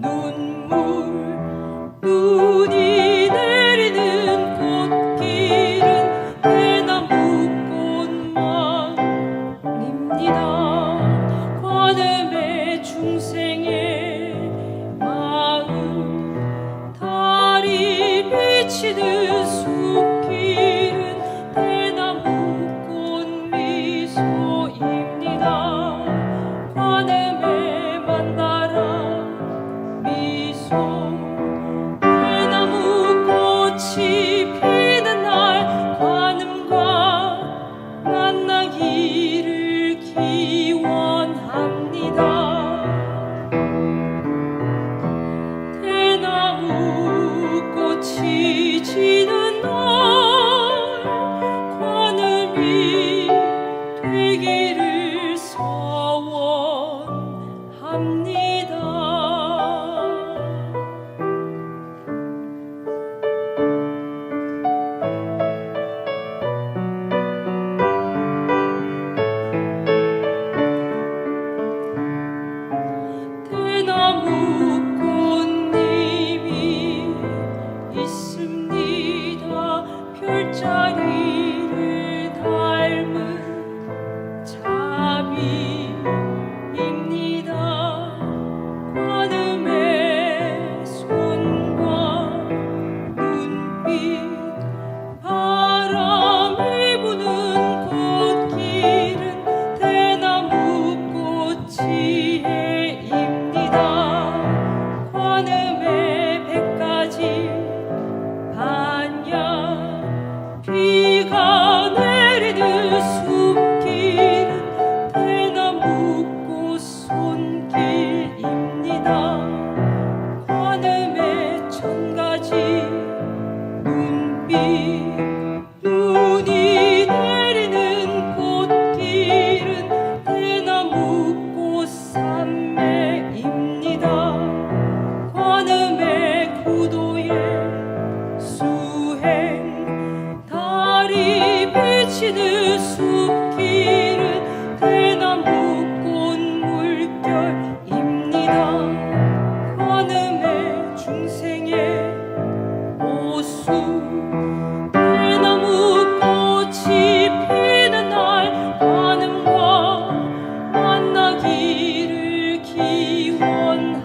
눈물 许多 이다 관음의 중생의 오수. 대나무 꽃이 피는 날 관음과 만나기를 기원합니다.